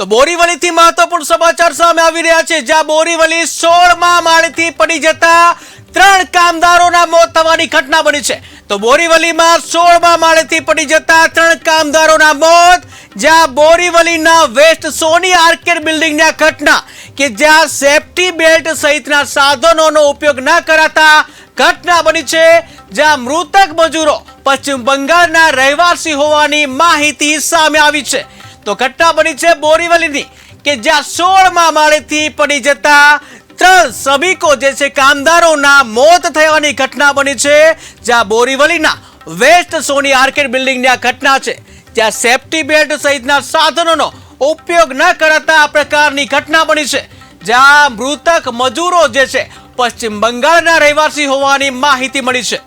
તો બોરીવલીથી મહત્વપૂર્ણ સમાચાર સામે આવી રહ્યા છે. જ્યાં બોરીવલી સોળમાં માળેથી પડી જતા ત્રણ કામદારોના મોત થવાની ઘટના બની છે. તો બોરીવલીમાં સોળમાં માળેથી પડી જતા ત્રણ કામદારોના મોત, જ્યાં બોરીવલીના વેસ્ટ સોની આર્કેડ બિલ્ડિંગની ઘટના કે જ્યાં સેફટી બેલ્ટ સહિતના સાધનોનો ઉપયોગ ન કરાતા ઘટના બની છે. જ્યાં મૃતક મજૂરો પશ્ચિમ બંગાળના રહેવાસી હોવાની માહિતી સામે આવી છે. તો ઘટના બની છે બોરીવલીની, કે જ્યાં સોળમાં માળેથી પડી જતા ત્રણ શ્રમિકો જે છે કામદારોના મોત થવાની ઘટના બની છે, જ્યાં બોરીવલીના વેસ્ટ સોની આર્કેડ બિલ્ડિંગની આ ઘટના છે, જ્યાં સેફટી બેલ્ટ સહિતના સાધનોનો ઉપયોગ ન કરાતા આ પ્રકારની ઘટના બની છે, જ્યાં મૃતક મજૂરો જે છે પશ્ચિમ બંગાળના રહેવાસી હોવાની માહિતી મળી છે.